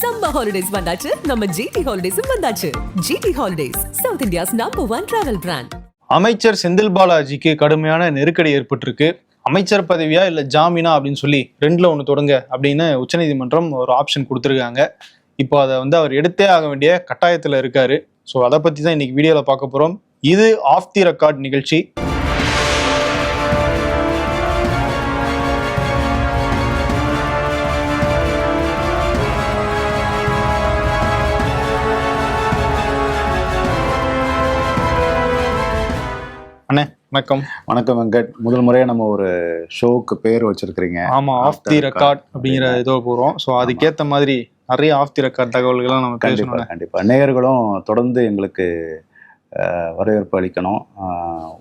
Summer holidays வந்தாச்சு. நம்ம GT ஹாலிடேஸும் வந்தாச்சு. GT holidays South India's number one travel brand அமைச்சர் செந்தில் பாலாஜிக்கு கடுமையான நெருக்கடி ஏற்பட்டிருக்கு. அமைச்சர் பதவியா இல்ல ஜாமீனா அப்படின்னு சொல்லி ரெண்டுல ஒன்று தொடங்க அப்படின்னு உச்சநீதிமன்றம் ஒரு ஆப்ஷன் கொடுத்துருக்காங்க. இப்போ அதை வந்து அவர் எடுத்தே ஆக வேண்டிய கட்டாயத்தில் இருக்காரு. ஸோ அதை பற்றி தான் இன்னைக்கு வீடியோவில் பார்க்க போகிறோம் இது ஆஃப் தி ரெக்கார்ட் நிகழ்ச்சி. வணக்கம். வணக்கம் வெங்கட். முதல் முறையா நம்ம ஒரு ஷோவுக்கு பேர் வச்சிருக்கிறீங்க. ஆமா ஆஃப் தி ரெக்கார்ட் அப்படிங்கிற இதோ போறோம் ஸோ அதுக்கேத்த மாதிரி நிறைய ஆஃப் தி ரெக்கார்ட் தகவல்கள்லாம் நம்ம கண்டிப்பா பேசணும் கண்டிப்பா. நேயர்களும் தொடர்ந்து எங்களுக்கு வரவேற்பு அளிக்கணும்.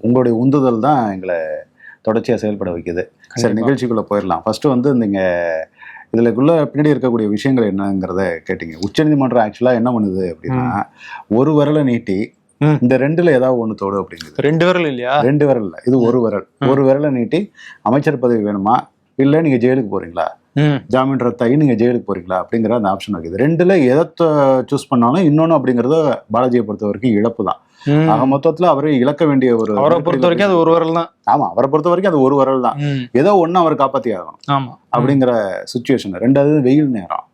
உங்களுடைய உந்துதல் தான் எங்களை தொடர்ச்சியா செயல்பட வைக்குது. சரி. நிகழ்ச்சிக்குள்ள போயிடலாம். ஃபர்ஸ்ட் வந்து நீங்க இதுலக்குள்ள பின்னாடி இருக்கக்கூடிய விஷயங்கள் என்னங்கிறத கேட்டீங்க. உச்சநீதிமன்றம் ஆக்சுவலா என்ன பண்ணுது அப்படின்னா ஒரு விரலை நீட்டி. இந்த ரெண்டுல ஏதாவது ஒண்ணு தோடு அப்படிங்குது. ரெண்டு விரல் இல்லையா? ரெண்டு விரல் இல்ல. இது ஒரு விரல். ஒரு விரலை நீட்டி அமைச்சர் பதவி வேணுமா? இல்ல நீங்க ஜெயிலுக்கு போறீங்களா? ஜாமீன் ரத்தாகி நீங்க ஜெயிலுக்கு போறீங்களா? அப்படிங்கிற அந்த ஆப்ஷன் இருக்குது. ரெண்டுல எதை சூஸ் பண்ணாலும் இன்னொன்னு அப்படிங்கறது பாலாஜியை பொறுத்த வரைக்கும் இழப்பு தான். ஆக மொத்தத்துல அவரை இழக்க வேண்டிய ஒரு அவரை பொறுத்த வரைக்கும் அது ஒரு விரல் தான். ஆமா. அவரை பொறுத்த வரைக்கும் அது ஒரு வரல் தான். ஏதோ ஒண்ணு அவர் காப்பாத்தி ஆகணும் அப்படிங்கிற சுச்சுவேஷன் ரெண்டாவது வெயில் நேரம்.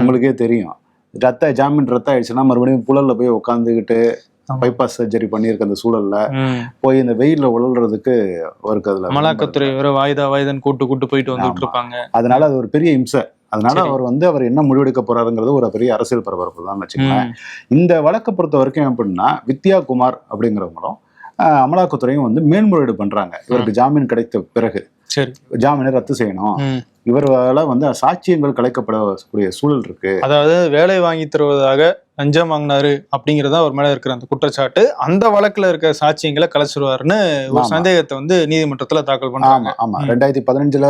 உங்களுக்கே தெரியும். ரத்த ஜாமீன் ரத்த ஆயிடுச்சுன்னா மறுபடியும் புழல்ல போய் உட்காந்துக்கிட்டு. பைபாஸ் சர்ஜரி பண்ணியிருக்க அந்த சூழல்ல. போய் இந்த வெயில்ல உழல்றதுக்கு அவருக்கு அதுல அமலாக்கத்துறை வேற வாய்தா வாய்தான் கூட்டு கூட்டு போயிட்டு வந்துட்டு. இருப்பாங்க அதனால அது ஒரு பெரிய இம்சை. அதனால. அவர் வந்து அவர் என்ன முடிவெடுக்க போறாருங்கிறது ஒரு பெரிய அரசியல் பரபரப்பு தான் வச்சுக்கோங்களேன். இந்த வழக்கை பொறுத்த வரைக்கும் எப்படின்னா வித்யா குமார் அப்படிங்கிறவங்களும் அமலாக்கத்துறையும் வந்து மேல்முறையீடு பண்றாங்க. இவருக்கு ஜாமீன் கிடைத்த பிறகு. ஜாமீனை ரத்து செய்யணும். ம். இவரால வந்து சாட்சியங்கள் கலைக்கப்படக்கூடிய சூழல் இருக்கு அதாவது வேலை வாங்கி தருவதாக லஞ்சம் வாங்கினாரு அப்படிங்கறத அவர் மேல இருக்கிற அந்த குற்றச்சாட்டு அந்த வழக்குல இருக்க சாட்சியங்களை கலைச்சிருவாருன்னு ஒரு. சந்தேகத்தை வந்து நீதிமன்றத்துல தாக்கல் பண்றாங்க ஆமா. ரெண்டாயிரத்தி பதினஞ்சுல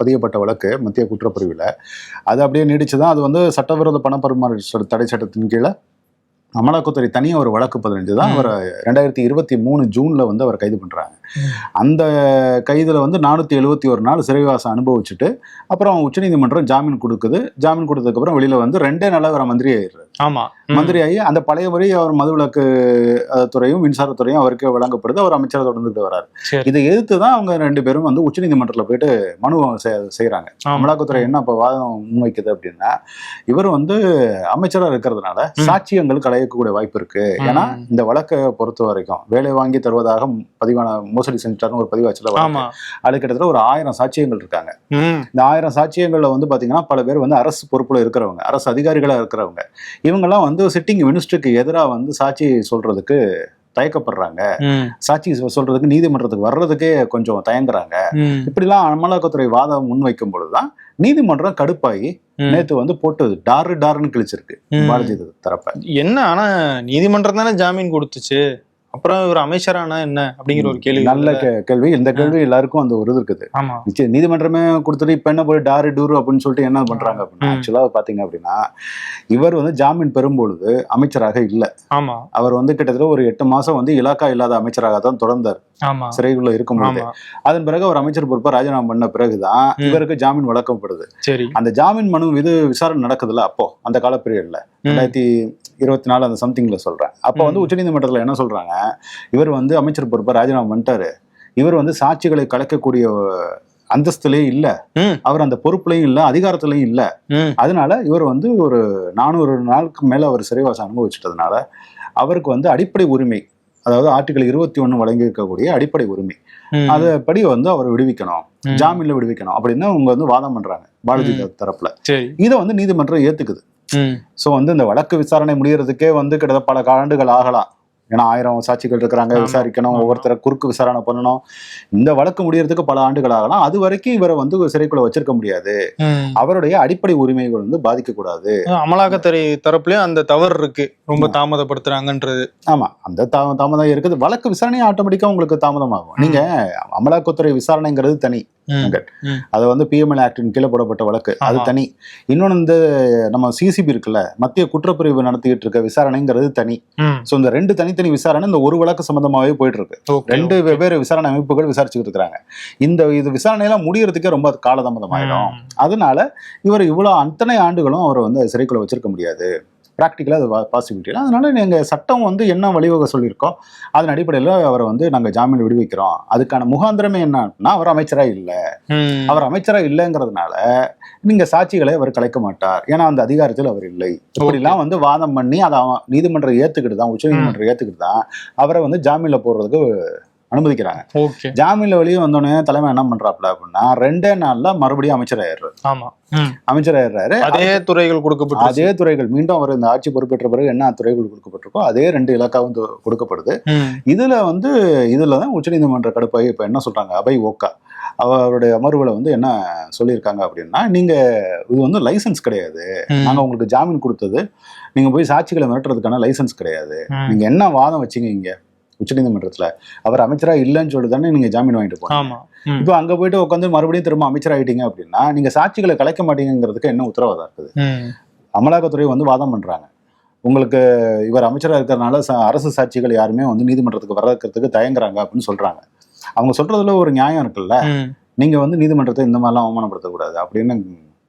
பதியப்பட்ட வழக்கு மத்திய குற்றப்பிரிவுல அது அப்படியே நீடிச்சுதான் அது வந்து சட்டவிரோத பண பரிமாற்ற தடை சட்டத்தின் கீழே அமலாக்கத்துறை தனியாக ஒரு வழக்கு பதினஞ்சு தான். அவர் ரெண்டாயிரத்தி இருபத்தி மூணு ஜூன்ல வந்து அவர் கைது பண்றாங்க ம். அந்த கைதுல வந்து நானூத்தி எழுபத்தி ஒரு நாள் சிறைவாசம் அனுபவிச்சுட்டு அப்புறம் உச்சநீதிமன்றம் ஜாமீன் கொடுக்குது ஜாமீன் கொடுத்ததுக்கு அப்புறம் வெளியில வந்து ரெண்டே நாளா அவர் மந்திரி ஆயிடுறாரு ஆமா ம். மந்திரி ஆகி அந்த பழைய முறை அவர் மதுவிலக்கு துறையும் மின்சாரத்துறையும் அவருக்கே வழங்கப்படுது அவர் அமைச்சரை தொடர்ந்துட்டு வராரு இதை எதிர்த்து தான் அவங்க ரெண்டு பேரும் வந்து உச்சநீதிமன்றத்தில் போயிட்டு மனு செ- செய்றாங்க ஆமா. அமலாக்கத்துறை என்ன இப்போ வாதம் முன்வைக்குது அப்படின்னா இவர் வந்து அமைச்சரா இருக்கிறதுனால. சாட்சியங்கள் கலையக்கூடிய வாய்ப்பு இருக்கு ஏன்னா. இந்த வழக்கை பொறுத்த வரைக்கும் வேலை வாங்கி தருவதாக பதிவான மோசடி செஞ்சுட்டாருன்னு ஒரு பதிவாச்சுல அது கிட்டத்தட்ட ஒரு ஆயிரம் சாட்சியங்கள் இருக்காங்க. இந்த ஆயிரம் சாட்சியங்கள்ல வந்து பாத்தீங்கன்னா பல பேர் வந்து அரசு பொறுப்புல இருக்கிறவங்க அரசு அதிகாரிகளா இருக்கிறவங்க இவங்கெல்லாம் வந்து சிட்டிங் மினிஸ்டருக்கு எதிராக வந்து சாட்சி சொல்றதுக்கு தயக்கப்படுறாங்க. சாட்சி சொல்றதுக்கு நீதிமன்றத்துக்கு வர்றதுக்கே கொஞ்சம் தயங்குறாங்க. இப்படிலாம் அமலாக்கத்துறை வாதம் முன்வைக்கும் பொழுதுதான் நீதிமன்றம் கடுப்பாகி. நேத்து வந்து போட்டு டாரு டாருன்னு கிழிச்சிருக்கு. பாலாஜி தரப்ப என்ன ஆனா நீதிமன்றம் தானே ஜாமீன் கொடுத்துச்சு அப்புறம் இவர் அமைச்சரானா என்ன அப்படிங்கிற ஒரு கேள்வி நல்ல கேள்வி. இந்த கேள்வி எல்லாருக்கும் அந்த ஒரு இது இருக்குது. நிச்சயம் நீதிமன்றமே கொடுத்துட்டு இப்ப என்ன போய் டாரு டூரு அப்படின்னு சொல்லிட்டு என்ன பண்றாங்க அப்படின்னா. ஆக்சுவலா பாத்தீங்க அப்படின்னா இவர் வந்து ஜாமீன் பெறும்பொழுது அமைச்சராக இல்ல. அவர் வந்து கிட்டத்தட்ட ஒரு எட்டு மாசம் வந்து இலாக்கா இல்லாத அமைச்சராக தான் தொடர்ந்தார். சிறைக்குள்ள இருக்கும்போது. அதன் பிறகு அவர் அமைச்சர் பொறுப்பை ராஜினாமா பண்ண பிறகுதான். இவருக்கு ஜாமீன் வழங்கப்படுது. சரி. அந்த ஜாமீன் மனு இது விசாரணை நடக்குதுல்ல அப்போ அந்த கால பீரியட்ல. ரெண்டாயிரத்தி இருபத்தி நாலு அந்த சம்திங்ல சொல்றேன். அப்போ வந்து. உச்சநீதிமன்றத்துல என்ன சொல்றாங்க? இவர் வந்து அமைச்சர் பொறுப்பை ராஜினாமா பண்ணிட்டாரு. இவர் வந்து சாட்சிகளை கலைக்கக்கூடிய அந்தஸ்துலயே இல்ல. அவர் அந்த பொறுப்புலையும் இல்ல அதிகாரத்திலையும் இல்ல. அதனால இவர் வந்து ஒரு நானூறு நாளுக்கு மேல அவர் சிறைவாசம் அனுபவிச்சிட்டதுனால அவருக்கு வந்து அடிப்படை உரிமை அதாவது ஆர்டிகல் இருபத்தி ஒண்ணு வழங்கி இருக்கக்கூடிய அடிப்படை உரிமை ம். அதப்படி வந்து அவர் விடுவிக்கணும். ஜாமீன்ல விடுவிக்கணும் அப்படின்னு அவங்க வந்து வாதம் பண்றாங்க ம். தரப்புல இதை வந்து நீதிமன்றம் ஏத்துக்குது. சோ வந்து இந்த வழக்கு விசாரணை முடியறதுக்கே வந்து கிட்டத்தட்ட பல ஆண்டுகள் ஆகலாம் ஏன்னா ஆயிரம் சாட்சிகள் இருக்கிறாங்க. விசாரிக்கணும். ஒவ்வொருத்தரை குறுக்கு விசாரணை பண்ணணும். இந்த வழக்கு முடியறதுக்கு பல ஆண்டுகள் ஆகலாம் அது வரைக்கும் இவரை வந்து சிறைக்குள்ள வச்சிருக்க முடியாது. அவருடைய அடிப்படை உரிமைகள் வந்து பாதிக்க கூடாது அமலாக்கத்துறை தரப்புலயும் அந்த தவறு இருக்கு. ரொம்ப தாமதப்படுத்துறாங்கன்றது. ஆமா. அந்த தாமதம் இருக்குது. வழக்கு விசாரணையும் ஆட்டோமேட்டிக்கா உங்களுக்கு தாமதமாகும். நீங்க அமலாக்கத்துறை விசாரணைங்கிறது தனி. அது வந்து பிஎம்எல் ஆக்டின் கீழே போடப்பட்ட வழக்கு. அது. தனி. இன்னொன்னு இந்த நம்ம சிசிபி இருக்குல்ல மத்திய குற்றப்பிரிவு நடத்திக்கிட்டு இருக்க விசாரணைங்கிறது தனி. ஸோ இந்த ரெண்டு தனி தனித்தனி விசாரணை இந்த ஒரு வழக்கு சம்பந்தமாவே போயிட்டு இருக்கு ரெண்டு. வெவ்வேறு விசாரணை அமைப்புகள் விசாரிச்சுக்கிட்டு இருக்காங்க இந்த இது விசாரணையெல்லாம் முடியறதுக்கே ரொம்ப காலதாமதம் ஆயிடும் ம். அதனால இவர் இவ்வளவு அத்தனை ஆண்டுகளும் அவரை வந்து சிறைக்குள்ள வச்சிருக்க முடியாது ப்ராக்டிக்கலாக அது பாசிபிலிட்டி அதனால நீங்கள் சட்டம் வந்து என்ன வழிவகை சொல்லியிருக்கோ அதன் அடிப்படையில் அவரை வந்து நாங்கள் ஜாமீன் விடுவிக்கிறோம். அதுக்கான முகாந்திரமே என்னன்னா அவர் அமைச்சராக இல்லை. அவர் அமைச்சராக இல்லைங்கிறதுனால நீங்க சாட்சிகளை அவர் கலைக்க மாட்டார். ஏன்னா அந்த அதிகாரத்தில் அவர் இல்லை. இப்படிலாம் வந்து வாதம் பண்ணி அதை அவன் நீதிமன்றம் ஏத்துக்கிட்டு தான் உச்ச நீதிமன்றம் ஏத்துக்கிட்டு தான் அவரை வந்து ஜாமீன்ல போடுறதுக்கு அனுமதிக்கிறாங்க. ஜாமீன்ல வெளியே வந்தோடனே தலைமை என்ன பண்றாப்ல அப்படின்னா ரெண்டே நாள்ல மறுபடியும் அமைச்சர் ஆயிடுறாரு. ஆமா. அமைச்சர் ஆயிடுறாரு. அதே துறைகள் கொடுக்கப்பட்டு அதே துறைகள் மீண்டும் அவர் இந்த ஆட்சி பொறுப்பேற்ற பிறகு என்ன துறைகள் கொடுக்கப்பட்டிருக்கோ அதே ரெண்டு இலக்காவும் கொடுக்கப்படுது. இதுல வந்து இதுல தான் உச்சநீதிமன்ற கடுப்பாகி இப்ப என்ன சொல்றாங்க அபய் ஓக்கா. அவருடைய அமர்வுல வந்து என்ன சொல்லியிருக்காங்க அப்படின்னா நீங்க இது வந்து லைசன்ஸ் கிடையாது. நாங்க உங்களுக்கு ஜாமீன் கொடுத்தது நீங்க போய் சாட்சிகளை மிரட்டுறதுக்கான லைசன்ஸ் கிடையாது. நீங்க என்ன வாதம் வச்சீங்க இங்க? உச்சநீதிமன்றத்துல. அவர் அமைச்சரா இல்லைன்னு சொல்லி தானே நீங்க ஜாமீன் வாங்கிட்டு ம். இப்போ அங்க போயிட்டு உட்காந்து மறுபடியும் திரும்ப அமைச்சர் ஆயிட்டீங்க அப்படின்னா நீங்க சாட்சிகளை கலைக்க மாட்டீங்கிறதுக்கு என்ன உத்தரவாதம் இருக்குது. அமலாக்கத்துறை வந்து வாதம் பண்றாங்க. உங்களுக்கு இவர் அமைச்சராக இருக்கிறனால அரசு சாட்சிகள் யாருமே வந்து நீதிமன்றத்துக்கு வரக்கிறதுக்கு தயங்குறாங்க அப்படின்னு சொல்றாங்க. அவங்க சொல்றதுல ஒரு நியாயம் இருக்குல்ல. நீங்க வந்து நீதிமன்றத்தை இந்த மாதிரிலாம் அவமானப்படுத்தக்கூடாது அப்படின்னு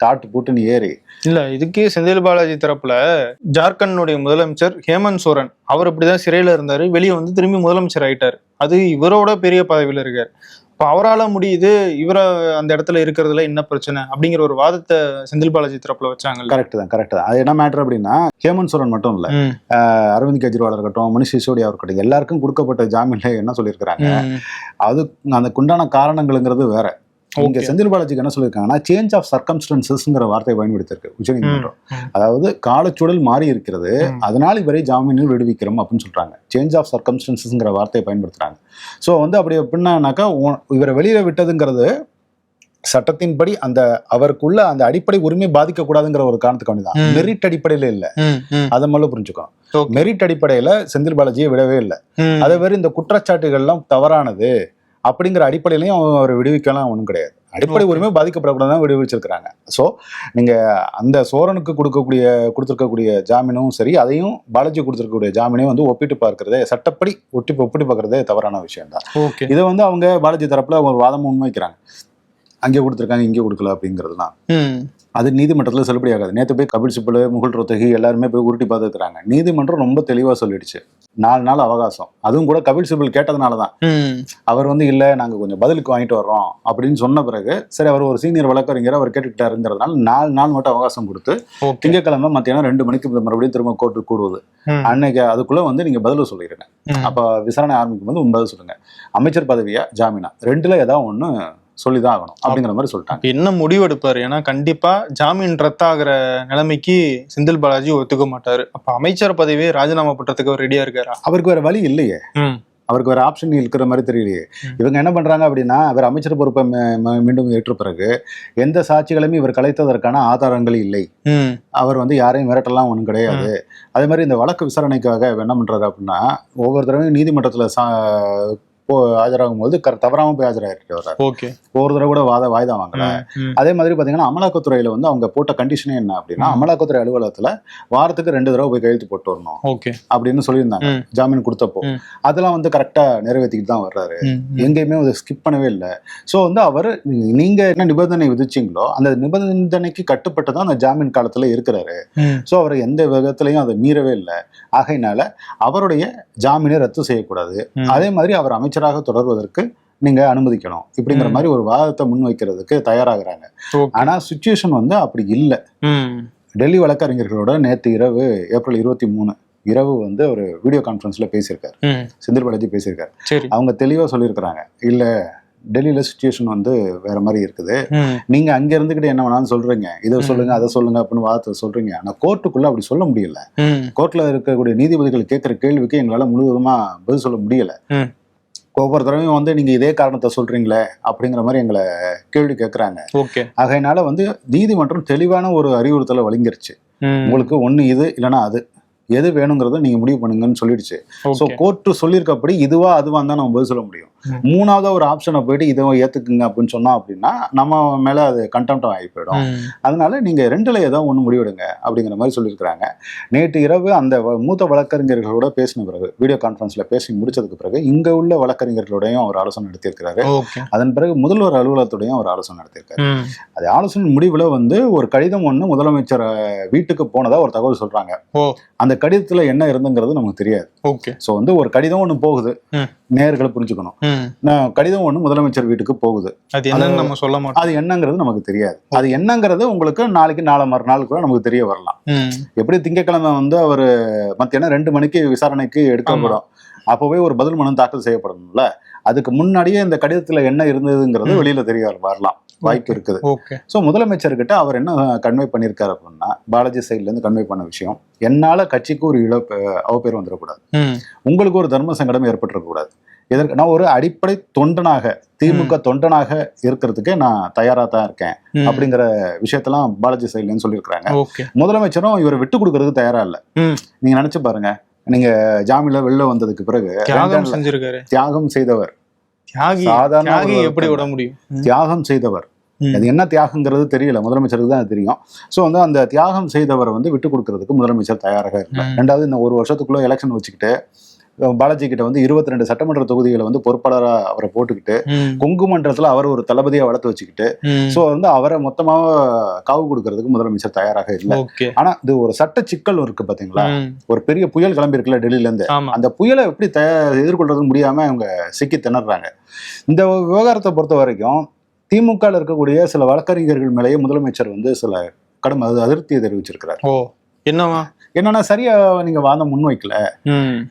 தாட்டு போட்டுன்னு ஏறி. இல்ல இதுக்கே செந்தில் பாலாஜி தரப்புல ஜார்க்கண்டுடைய முதலமைச்சர் ஹேமந்த் சோரன் அவர் இப்படிதான் சிறையில இருந்தாரு வெளியே வந்து திரும்பி முதலமைச்சர் ஆயிட்டாரு. அது இவரோட பெரிய பதவியில இருக்காரு. இப்ப அவரால முடியுது இவர அந்த இடத்துல இருக்கிறதுல என்ன பிரச்சனை அப்படிங்கிற ஒரு வாதத்தை செந்தில் பாலாஜி தரப்புல வச்சாங்கல்ல. கரெக்ட் தான் கரெக்ட் தான். அது என்ன மேட்டர் அப்படின்னா ஹேமந்த் சோரன் மட்டும் இல்ல. அரவிந்த் கெஜ்ரிவால் இருக்கட்டும் மணிஷ் சிசோடியா இருக்கட்டும் எல்லாருக்கும் கொடுக்கப்பட்ட ஜாமீன்ல என்ன சொல்லியிருக்கிறாங்க. அது அந்த குண்டான காரணங்கள்ங்கிறது வேற. இங்க. செந்தில் பாலாஜிக்கு என்ன சொல்லியிருக்காங்கன்னா சேஞ்ச் ஆஃப் சர்க்கம்ஸ்டன்சஸ்ங்கிற வார்த்தையை பயன்படுத்தியிருக்கு உச்சநீதிமன்றம். அதாவது காலச்சூழல் மாறி இருக்கிறது. அதனால் இவரை ஜாமீனில் விடுவிக்கிறோம் அப்படின்னு சொல்றாங்க சேஞ்ச் ஆஃப் சர்க்கம்ஸ்டன்சஸ்ங்கிற வார்த்தையை பயன்படுத்துறாங்க ஸோ வந்து அப்படி எப்படின்னாக்கா இவரை வெளியில விட்டதுங்கிறது சட்டத்தின்படி அந்த அவருக்குள்ள அந்த அடிப்படை உரிமை பாதிக்கக்கூடாதுங்கிற ஒரு காரணத்துக்கு தான் ம். மெரிட் அடிப்படையில இல்ல. அதை புரிஞ்சுக்கணும் Okay. மெரிட் அடிப்படையில செந்தில் பாலாஜியை விடவே இல்லை. அதே மாதிரி இந்த குற்றச்சாட்டுகள்லாம் தவறானது அப்படிங்கிற அடிப்படையிலையும் அவங்க அவரை விடுவிக்கலாம் ஒன்றும் கிடையாது. அடிப்படை. உரிமை பாதிக்கப்படக்கூடாதான் விடுவிச்சிருக்கிறாங்க. ஸோ நீங்க அந்த சோரனுக்கு கொடுக்கக்கூடிய கொடுத்துருக்கக்கூடிய ஜாமீனும் சரி அதையும் பாலாஜி கொடுத்துருக்கக்கூடிய ஜாமீனையும் வந்து ஒப்பிட்டு பார்க்கறதே சட்டப்படி ஒட்டி ஒப்பிட்டு பார்க்கறதே தவறான விஷயம் தான் ஓகே இதை வந்து அவங்க பாலாஜி தரப்புல ஒரு வாதம் முன்வைக்கிறாங்க. அங்கே கொடுத்துருக்காங்க இங்கே கொடுக்கல அப்படிங்கிறதுலாம். அது நீதிமன்றத்தில் செல்லுபடியாகாது. நேற்று போய் கபில் சிபல் முகுல் ரோத்தகி எல்லாருமே போய் உருட்டி பார்த்துருக்காங்க நீதிமன்றம் ரொம்ப தெளிவாக சொல்லிடுச்சு. நாலு நாள் அவகாசம். அதுவும் கூட கபில் சிபல் கேட்டதுனால தான். அவர் வந்து இல்லை நாங்கள் கொஞ்சம் பதிலுக்கு வாங்கிட்டு வர்றோம் அப்படின்னு சொன்ன பிறகு சரி அவர் ஒரு சீனியர் வழக்கறிஞர் அவர் கேட்டுக்கிட்டாருங்கிறதுனால நாலு நாள் மட்டும் அவகாசம் கொடுத்து ஓகே. திங்கட்கிழமை மத்தியானம் ரெண்டு மணிக்கு மறுபடியும் திரும்ப கோர்ட்டு கூடுவது. அன்னைக்கு அதுக்குள்ள வந்து நீங்க பதில் சொல்லிடுங்க. அப்ப விசாரணை ஆரம்பிக்கும் போது பதில் சொல்லுங்க. அமைச்சர் பதவியா ஜாமீனா? ரெண்டுல ஏதாவது ஒண்ணு சொல்லிதான் ஆகணும் அப்படிங்கிற மாதிரி சொல்லிட்டாங்க. என்ன முடிவெடுப்பாரு? ஏன்னா கண்டிப்பா ஜாமீன் ரத்தாகிற நிலைமைக்கு செந்தில் பாலாஜி ஒத்துக்க மாட்டாரு. அப்ப அமைச்சர் பதவியே ராஜினாமா பண்றதுக்கு அவர் ரெடியா இருக்காரா? அவருக்கு வேற வழி இல்லையே. அவருக்கு வேற ஆப்ஷன் இருக்கிற மாதிரி தெரியலையே. இவங்க என்ன பண்றாங்க அப்படின்னா அவர் அமைச்சர் பொறுப்பை மீண்டும் ஏற்ற பிறகு எந்த சாட்சிகளையும் இவர் கலைத்ததற்கான ஆதாரங்கள் இல்லை. அவர் வந்து யாரையும் மிரட்டலாம் ஒன்றும் கிடையாது. அதே மாதிரி இந்த வழக்கு விசாரணைக்காக என்ன பண்றாரு அப்படின்னா ஒவ்வொரு தடவையும் நீதிமன்றத்தில் சா ஆஜராகும் போது கர தவறாம போய் ஆஜராகிட்டு வர்றாரு ஓகே ஒவ்வொரு தடவை கூட வாத வாய்தா வாங்கல. அதே மாதிரி பாத்தீங்கன்னா அமலாக்கத்துறையில வந்து அவங்க போட்ட கண்டிஷனே என்ன அப்படின்னா. அமலாக்கத்துறை அலுவலகத்துல வாரத்துக்கு ரெண்டு தடவை போய் கையெழுத்து போட்டு வரணும் ஓகே அப்படின்னு சொல்லியிருந்தாங்க. ஜாமீன் கொடுத்தப்போ. அதெல்லாம் வந்து கரெக்டா நிறைவேற்றிக்கிட்டு தான் வர்றாரு. எங்கேயுமே அதை ஸ்கிப் பண்ணவே இல்லை ஸோ வந்து அவர் நீங்க என்ன நிபந்தனை விதிச்சீங்களோ அந்த நிபந்தனைக்கு கட்டுப்பட்டு தான் அந்த ஜாமீன் காலத்துல இருக்கிறாரு. ஸோ அவர் எந்த விதத்திலையும் அதை மீறவே இல்லை ஆகையினால அவருடைய ஜாமீனை ரத்து செய்யக்கூடாது. அதே மாதிரி அவர் அமைச்சராக தொடர்வதற்கு நீங்க அனுமதிக்கணும் இப்படிங்கிற. மாதிரி ஒரு வாதத்தை முன் வைக்கிறதுக்கு தயாராகிறாங்க. ஆனா சுச்சுவேஷன் வந்து அப்படி இல்லை. டெல்லி வழக்கறிஞர்களோட நேற்று இரவு ஏப்ரல் இருபத்தி மூணு இரவு வந்து ஒரு வீடியோ கான்ஃபரன்ஸ்ல பேசியிருக்காரு. செந்தில் பாலாஜி பேசியிருக்காரு அவங்க தெளிவா சொல்லியிருக்கிறாங்க இல்ல டெல்லியில சுச்சுவேஷன் வந்து வேற மாதிரி இருக்குது. நீங்க அங்க இருந்துகிட்டு என்ன வேணாலும் சொல்றீங்க இதை. சொல்லுங்க அதை சொல்லுங்க அப்படின்னு வாதத்தை சொல்றீங்க ஆனா கோர்ட்டுக்குள்ள அப்படி சொல்ல முடியல. கோர்ட்ல இருக்கக்கூடிய நீதிபதிகள் கேட்கிற கேள்விக்கு எங்களால முழுவதுமா பதில் சொல்ல முடியல. ஒவ்வொரு தடவையும் வந்து நீங்க இதே காரணத்தை சொல்றீங்களே அப்படிங்கிற மாதிரி எங்களை கேள்வி கேட்கறாங்க ஓகே. ஆகையினால வந்து நீதிமன்றம் தெளிவான ஒரு அறிவுறுத்தலை வழங்கிருச்சு. உங்களுக்கு ஒண்ணு இது இல்லைன்னா அது. எது வேணுங்கிறத நீங்க முடிவு பண்ணுங்கன்னு சொல்லிடுச்சு. ஸோ கோர்ட்டு சொல்லியிருக்கப்படி இதுவா அதுவா தான் நம்ம பதில் சொல்ல முடியும். மூணாவது ஒரு ஆப்ஷனை போயிட்டு இதை ஏத்துக்குங்க அப்படின்னு சொன்னோம் அப்படின்னா நம்ம மேல அது கண்டெம்ட் ஆகி போயிடும். அதனால நீங்க ரெண்டுல ஏதோ ஒன்று முடிவெடுங்க அப்படிங்கிற மாதிரி சொல்லியிருக்கிறாங்க. நேற்று இரவு அந்த மூத்த வழக்கறிஞர்களோட பேசின பிறகு வீடியோ கான்ஃபரன்ஸ்ல பேசி முடிச்சதுக்கு பிறகு இங்க உள்ள வழக்கறிஞர்களோடையும் அவர் ஆலோசனை நடத்தியிருக்கிறாரு. அதன் பிறகு முதல்வர் அலுவலகத்தோடையும் அவர் ஆலோசனை நடத்தியிருக்காரு. அது ஆலோசனை முடிவுல வந்து ஒரு கடிதம் ஒண்ணு முதலமைச்சர் வீட்டுக்கு போனதா ஒரு தகவல் சொல்றாங்க. அந்த கடிதத்துல என்ன இருந்துங்கிறது நமக்கு தெரியாது. ஓகே. ஸோ வந்து ஒரு கடிதம் ஒண்ணு போகுது. நேர்களை புரிஞ்சுக்கணும். நான் கடிதம் ஒண்ணு முதலமைச்சர் வீட்டுக்கு போகுது. அது என்னன்னு நம்ம சொல்ல மாட்டோம். அது என்னங்கிறது நமக்கு தெரியாது. அது என்னங்கிறது உங்களுக்கு நாளைக்கு நாளை மறுநாள் கூட நமக்கு தெரிய வரலாம். எப்படி திங்கட்கிழமை வந்து அவர் மத்தியானம் ரெண்டு மணிக்கு விசாரணைக்கு எடுக்கப்படும். அப்போவே ஒரு பதில் மனு தாக்கல் செய்யப்படணும்ல அதுக்கு முன்னாடியே இந்த கடிதத்துல என்ன இருந்ததுங்கிறது. வெளியில தெரிய வரலாம். வாய்ப்பு இருக்குது. ஸோ முதலமைச்சர்கிட்ட அவர் என்ன கன்வே பண்ணியிருக்காரு அப்படின்னா பாலாஜி சைட்ல இருந்து கன்வே பண்ண விஷயம் என்னால கட்சிக்கு ஒரு இழப்பு அவப்பேர் வந்துடக்கூடாது. ம். உங்களுக்கு ஒரு தர்ம சங்கடம் ஏற்பட்டுறக்கூடாது இதற்கு நான் ஒரு அடிப்படை தொண்டனாக திமுக தொண்டனாக இருக்கிறதுக்கு நான் தயாரா தான் இருக்கேன். அப்படிங்கிற விஷயத்தெல்லாம் பாலாஜி சைட்லன்னு சொல்லியிருக்கிறாங்க. முதலமைச்சரும் இவரை விட்டு கொடுக்கறதுக்கு தயாரா இல்ல. நீங்க நினைச்சு பாருங்க நீங்க ஜாமீன்ல வெளில வந்ததுக்கு பிறகு தியாகம் செஞ்சிருக்காரு. தியாகம் செய்தவர் தியாகி எப்படி விட முடியும். தியாகம் செய்தவர். அது என்ன தியாகங்கிறது தெரியல முதலமைச்சருக்கு தான் தெரியும் ஸோ வந்து அந்த தியாகம் செய்தவரை வந்து விட்டு கொடுக்கறதுக்கு முதலமைச்சர் தயாராக ம். ரெண்டாவது இந்த ஒரு வருஷத்துக்குள்ள எலெக்ஷன் வச்சுக்கிட்டு பாலாஜி கிட்ட வந்து இருபத்தி ரெண்டு சட்டமன்ற தொகுதிகளை வந்து பொறுப்பாளரா அவரை போட்டுக்கிட்டு. கொங்கு மண்டலத்துல அவர் ஒரு தளபதியா வளர்த்து வச்சுக்கிட்டு. ஸோ வந்து அவரை மொத்தமா காவு கொடுக்கறதுக்கு முதலமைச்சர் தயாராக இல்லை. ஆனா இது ஒரு சட்ட சிக்கல் இருக்கு பாத்தீங்களா. ஒரு பெரிய புயல் கிளம்பி இருக்குல்ல டெல்லியில இருந்து. அந்த புயலை எப்படி த எதிர்கொள்றது முடியாம அவங்க சிக்கி திணறாங்க. இந்த விவகாரத்தை பொறுத்த வரைக்கும் திமுக இருக்கக்கூடிய சில வழக்கறிஞர்கள் மேலேயே முதலமைச்சர் வந்து சில கடும் அது அதிருப்தியை தெரிவிச்சிருக்கிறார். என்னவா என்னன்னா சரியா நீங்க வாதம் முன்வைக்கல.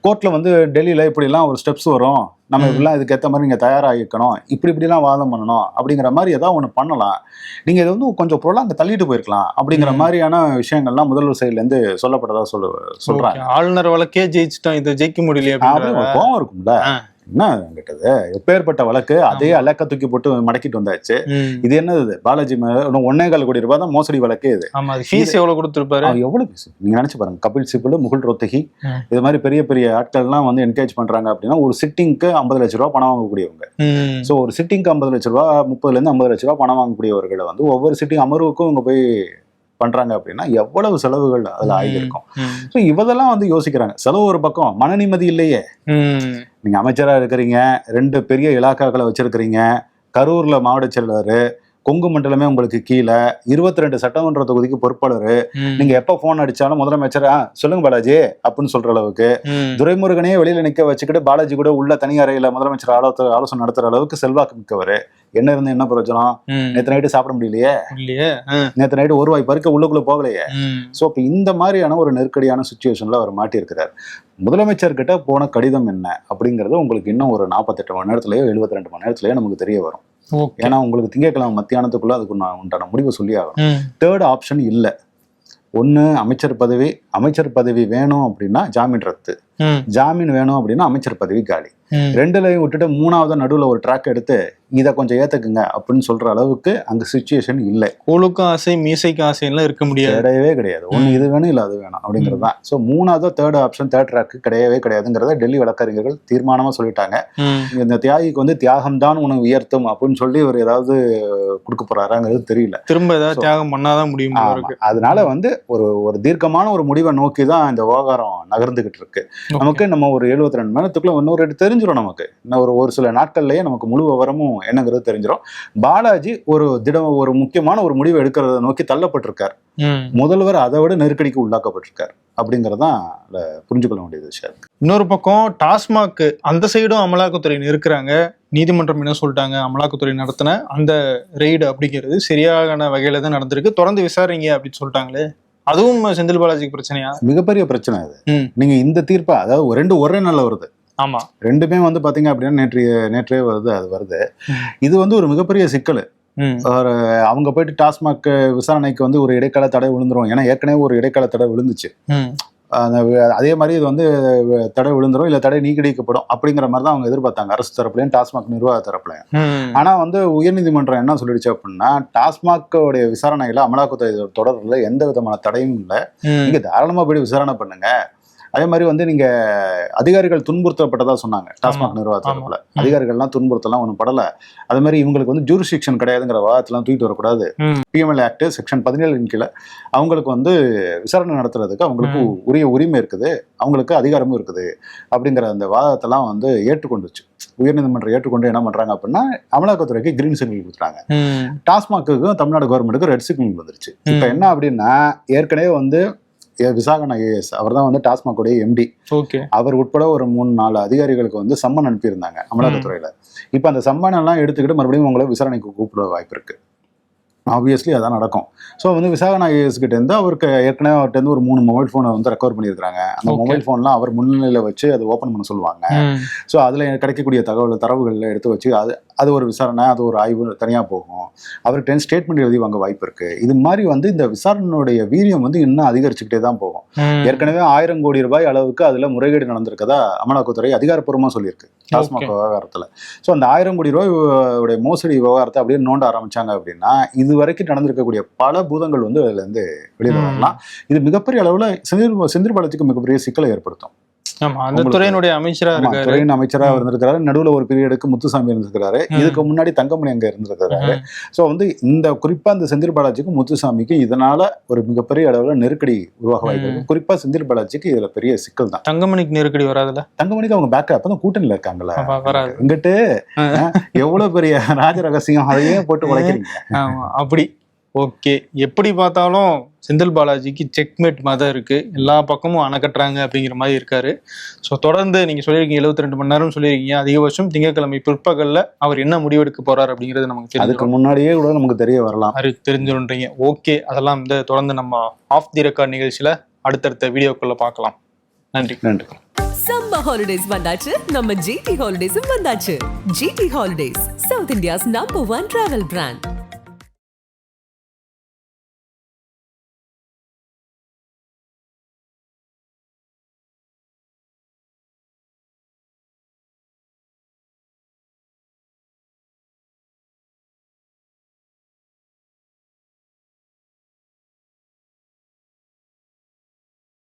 கோர்ட்ல வந்து டெல்லியில இப்படி எல்லாம் ஒரு ஸ்டெப்ஸ் வரும் நம்ம. இப்படிலாம் இதுக்கு ஏத்த மாதிரி நீங்க தயாராகிக்கணும் இப்படி இப்படிலாம் வாதம் பண்ணணும் அப்படிங்கிற மாதிரி ஏதாவது ஒண்ணு பண்ணலாம் நீங்க இதை வந்து கொஞ்சம் பொருளாக அங்க தள்ளிட்டு போயிருக்கலாம் அப்படிங்கிற. மாதிரியான விஷயங்கள்லாம் முதல்வர் சைட்ல இருந்து சொல்லப்பட்டதா சொல்ல சொல்றாங்க ஓகே. ஆளுநர் வழக்கே ஜெயிச்சிட்டோம் இதை ஜெயிக்க ஒரு கோவம் இருக்கும்ல. என்ன கிட்டது எப்பேற்பட்ட வழக்கு அதே அலக்க தூக்கி போட்டு மடக்கிட்டு வந்தாச்சு. இது என்னது? பாலாஜி மேல ஒன்னே கால் கோடி ரூபாய் தான் மோசடி வழக்கே இது. ஃபீஸ் எவ்வளவு கொடுத்திருப்பாரு? எவ்வளவு பேசு நீங்க நினைச்சு பாருங்க. கபில் சிபல் முகுல் ரோத்தகி. இது மாதிரி பெரிய பெரிய ஆட்கள்லாம் வந்து என்கரேஜ் பண்றாங்க அப்படின்னா ஒரு சிட்டிங்க்கு ஐம்பது லட்ச ரூபா பணம் வாங்கக்கூடியவங்க. ஸோ ஒரு சிட்டிங்க்கு ஐம்பது லட்ச ரூபா முப்பதுல இருந்து ஐம்பது லட்ச ரூபா பணம் வாங்கக்கூடியவர்களை வந்து ஒவ்வொரு சிட்டிங் அமர்வுக்கும் இவங்க போய் பண்றாங்க அப்படின்னா எவ்வளவு செலவுகள் அதுல ஆகியிருக்கும். ஸோ இவதெல்லாம் வந்து யோசிக்கிறாங்க. செலவு ஒரு பக்கம் மன நிம்மதி இல்லையே. நீங்கள் அமைச்சராக இருக்கிறீங்க ரெண்டு பெரிய இலாக்காக்களை வச்சுருக்கிறீங்க கரூரில் மாவட்ட செயலாளர் கொங்கு மண்டலமே உங்களுக்கு கீழே இருபத்தி ரெண்டு சட்டமன்ற தொகுதிக்கு பொறுப்பாளர். நீங்க எப்ப போன் அடிச்சாலும் முதலமைச்சர் "ஆ, சொல்லுங்க பாலாஜி அப்படின்னு சொல்ற அளவுக்கு. துரைமுருகனையே வெளியில நிக்க வச்சுக்கிட்டு பாலாஜி கூட உள்ள தனி அறையில முதலமைச்சர் ஆலோசனை ஆலோசனை நடத்துற அளவுக்கு செல்வாக்கு மிக்கவர் என்ன இருந்து என்ன பிரயோஜனம். நேத்து நைட்டு சாப்பிட முடியலையே இல்லையே. நேத்து நைட்டு ஒரு வாய் பருக்க உள்ளுக்குள்ள போகலையே. ஸோ இப்போ இந்த மாதிரியான ஒரு நெருக்கடியான சுச்சுவேஷன்ல அவர் மாட்டியிருக்கிறார் முதலமைச்சர் கிட்ட போன கடிதம் என்ன அப்படிங்கிறது உங்களுக்கு இன்னும் ஒரு நாற்பத்தெட்டு மணி நேரத்திலேயோ எழுபத்தி ரெண்டு மணி நேரத்திலேயோ நமக்கு தெரிய வரும் ஏன்னா உங்களுக்கு திங்கட்கிழமை மத்தியானத்துக்குள்ள அதுக்கு உண்டான- உண்டான முடிவு சொல்லி ஆகணும். தேர்ட் ஆப்ஷன் இல்லை. ஒன்று அமைச்சர் பதவி அமைச்சர் பதவி வேணும் அப்படின்னா ஜாமீன் ரத்து. ஜாமீன் வேணும் அப்படின்னா அமைச்சர் பதவி காலி. ரெண்டுலையும் விட்டுட்டு மூணாவது நடுவில் ஒரு ட்ராக் எடுத்து இதை கொஞ்சம் ஏத்துக்குங்க அப்படின்னு சொல்ற அளவுக்கு அங்க சுச்சுவேஷன் இல்லை. கூழுக்கும் ஆசை மீசைக்கும் ஆசைலாம் இருக்க முடியாது. கிடையவே கிடையாது. ஒண்ணு இது வேணும் இல்ல அது வேணும் அப்படிங்கிறது தான். ஸோ மூணாவது தேர்ட் ஆப்ஷன் தேர்ட் ட்ராக் கிடையவே கிடையாதுங்கிறத டெல்லி வழக்கறிஞர்கள் தீர்மானமா சொல்லிட்டாங்க. இந்த தியாகிக்கு வந்து தியாகம் தான் உனக்கு உயர்த்தும் அப்படின்னு சொல்லி இவர் ஏதாவது கொடுக்க போறாராங்கிறது தெரியல. திரும்ப ஏதாவது தியாகம் பண்ணாதான் முடியும் அதனால வந்து ஒரு ஒரு தீர்க்கமான ஒரு முடிவை நோக்கி தான் இந்த விவகாரம் நகர்ந்துகிட்டு இருக்கு. நமக்கு நம்ம ஒரு எழுபத்தி ரெண்டு நேரத்துக்குள்ள இன்னொரு ரெண்டு தெரிஞ்சிடும் நமக்கு. இன்னும் ஒரு ஒரு சில நாட்கள்லயே நமக்கு முழு விவரமும் என்னங்கிறது தெரிஞ்சிடும் பாலாஜி ஒரு திடம் ஒரு முக்கியமான ஒரு முடிவை எடுக்கிறத நோக்கி தள்ளப்பட்டிருக்கார். முதல்வர் அதை விட நெருக்கடிக்கு உள்ளாக்கப்பட்டிருக்கார். அப்படிங்கறதான் புரிஞ்சுக்கொள்ள வேண்டியது விஷயம். இன்னொரு பக்கம் டாஸ்மாக் அந்த சைடும் அமலாக்கத்துறை இருக்கிறாங்க. நீதிமன்றம் என்ன சொல்லிட்டாங்க? அமலாக்கத்துறை நடத்தின அந்த ரெய்டு அப்படிங்கிறது சரியான வகையில தான் நடந்திருக்கு. தொடர்ந்து விசாரிங்க அப்படின்னு சொல்லிட்டாங்களே. அதுவும் செந்தில் பாலாஜிக்கு பிரச்சனையா? மிகப்பெரிய பிரச்சனை அது. நீங்க இந்த தீர்ப்பா அதாவது ரெண்டு ஒரே நாள்ல வருது. ஆமா. ரெண்டுமே வந்து பாத்தீங்க அப்படின்னா நேற்று நேற்றே வருது அது வருது. இது வந்து ஒரு மிகப்பெரிய சிக்கல். அவங்க போயிட்டு டாஸ்மாக் விசாரணைக்கு வந்து ஒரு இடைக்கால தடை விழுந்துரும். ஏன்னா ஏற்கனவே ஒரு இடைக்கால தடை விழுந்துச்சு. அதே மாதிரி இது வந்து தடை விழுந்துரும் இல்ல தடை நீக்கிடிக்கப்படும் அப்படிங்கிற மாதிரி தான் அவங்க எதிர்பார்த்தாங்க அரசு தரப்புலையும் டாஸ்மாக் நிர்வாக தரப்புலையும் ம். ஆனா வந்து உயர்நீதிமன்றம் என்ன சொல்லிடுச்சு அப்படின்னா டாஸ்மாகோடைய விசாரணையில அமலாக்கத்துறை தொடர்ல எந்த விதமான தடையும் இல்லை ம். நீங்க தாராளமா போய் விசாரணை பண்ணுங்க அதே மாதிரி வந்து நீங்க அதிகாரிகள் துன்புறுத்தப்பட்டதா சொன்னாங்க. டாஸ்மாக் நிர்வாகத்துல. அதிகாரிகள்லாம் துன்புறுத்தலாம் ஒன்றும் படல. அதே மாதிரி இவங்களுக்கு வந்து ஜூரிஸ்டிக்ஷன் கிடையாதுங்கிற வாதத்தெல்லாம் தூக்கிட்டு வரக்கூடாது. பிஎம்எல் ஆக்ட் செக்ஷன் பதினேழின் கீழே அவங்களுக்கு வந்து விசாரணை நடத்துறதுக்கு அவங்களுக்கு. உரிய உரிமை இருக்குது. அவங்களுக்கு அதிகாரமும் இருக்குது. அப்படிங்கிற அந்த வாதத்தெல்லாம் வந்து ஏற்றுக்கொண்டுச்சு. உயர்நீதிமன்றம் ஏற்றுக்கொண்டு என்ன பண்றாங்க அப்படின்னா அமலாக்கத்துறைக்கு கிரீன் சிக்னல் கொடுத்துட்டாங்க. ம், டாஸ்மாக்குக்கும் தமிழ்நாடு கவர்மெண்ட்டுக்கும் ரெட் சிக்னல் வந்துருச்சு. இப்போ. என்ன அப்படின்னா ஏற்கனவே வந்து விசாகன் ஐஏஎஸ். அவர் தான் வந்து டாஸ்மாக்குடைய எம்டி ஓகே. அவர் உட்பட ஒரு மூணு நாலு அதிகாரிகளுக்கு வந்து சம்மன் அனுப்பியிருந்தாங்க அமலாக்கத்துறையில. இப்போ அந்த சம்மன் எல்லாம் எடுத்துக்கிட்டு மறுபடியும் உங்களை விசாரணைக்கு கூப்பிட வாய்ப்பு இருக்கு. ஆப்வியஸ்லி அதான் நடக்கும். ஸோ வந்து விசாகன் ஐஏஎஸ் கிட்ட இருந்து அவருக்கு ஏற்கனவே அவர்கிட்ட இருந்து ஒரு மூணு மொபைல் ஃபோனை வந்து ரெக்கவர் பண்ணியிருக்காங்க அந்த. மொபைல் ஃபோன்லாம் அவர் முன்னிலையில வச்சு அதை ஓப்பன் பண்ண சொல்லுவாங்க. ஸோ அதில் கிடைக்கக்கூடிய தகவல் தரவுகளில் எடுத்து வச்சு அது அது ஒரு விசாரணை அது ஒரு ஆய்வு தனியாக போகும். அவர்கிட்ட ஸ்டேட்மெண்ட் எழுதி வாங்க வாய்ப்பு இருக்கு. இது மாதிரி வந்து இந்த விசாரணையுடைய வீரியம் வந்து இன்னும் அதிகரிச்சுக்கிட்டே தான் போகும். ஏற்கனவே ஆயிரம் கோடி ரூபாய் அளவுக்கு அதுல முறைகேடு நடந்திருக்கதா அமலாக்கத்துறை அதிகாரப்பூர்வமா சொல்லியிருக்கு. டாஸ்மாக். விவகாரத்துல. ஸோ அந்த ஆயிரம் கோடி ரூபாய் மோசடி விவகாரத்தை அப்படியே நோண்ட ஆரம்பிச்சாங்க அப்படின்னா இது வரைக்கும் நடந்திருக்கக்கூடிய பல பூதங்கள் வந்து அதுல இருந்து வெளியில. வரலாம் இது மிகப்பெரிய அளவுல செந்தில் செந்தில் பாலாஜிக்கு மிகப்பெரிய சிக்கலை ஏற்படுத்தும் துறையினுடைய அமைச்சரா இருக்காரு. துறையின் அமைச்சரா ம். இருந்திருக்காரு நடுவுல ஒரு பீரியடுக்கு முத்துசாமி இருந்திருக்காரு ம். இதுக்கு முன்னாடி தங்கமணி அங்க இருந்திருக்காரு ம், ஸோ வந்து இந்த குறிப்பா இந்த செந்தில் பாலாஜிக்கும் முத்துசாமிக்கும் இதனால ஒரு மிகப்பெரிய அளவுல நெருக்கடி உருவாக வாய்ப்பு இருக்கு. குறிப்பா செந்தில் பாலாஜிக்கு இதுல பெரிய சிக்கல் தான். தங்கமணிக்கு நெருக்கடி வராதுல? தங்கமணிக்கு அவங்க பேக்கப் கூட்டணியில அப்ப வராது. இங்கிட்டு ஆ. அஹ், எவ்வளவு பெரிய ராஜ ரகசியம் அதையே போட்டு உழைக்கிறீங்க. அப்படி. ஓகே. எப்படி பார்த்தாலும் செந்தில் பாலாஜிக்கு செக்மேட் மாதிரி இருக்கு. எல்லா பக்கமும் அணக்கட்டுறாங்க அப்படிங்கிற மாதிரி இருக்காரு. ஸோ தொடர்ந்து நீங்க சொல்லியிருக்கீங்க 72 ரெண்டு மணி நேரம் சொல்லியிருக்கீங்க. அதிகபட்சம் திங்கட்கிழமை பிற்பகல்ல அவர் என்ன முடிவெடுக்க போறாரு அப்படிங்கிறது நமக்கு அதுக்கு தெரிஞ்சிடும் முன்னாடியே கூட நமக்கு தெரிய வரலாம். அது தெரிஞ்சிடும்ன்றீங்க. ஓகே. அதெல்லாம் வந்து தொடர்ந்து நம்ம ஆஃப் தி ரெக்கார்ட் நிகழ்ச்சியில அடுத்தடுத்த வீடியோக்குள்ள பார்க்கலாம். நன்றி. நன்றி. சம்மர் ஹாலிடேஸ் வந்தாச்சு. நம்ம ஜிடி ஹாலிடேஸும் வந்தாச்சு. GT holidays South India's number one travel brand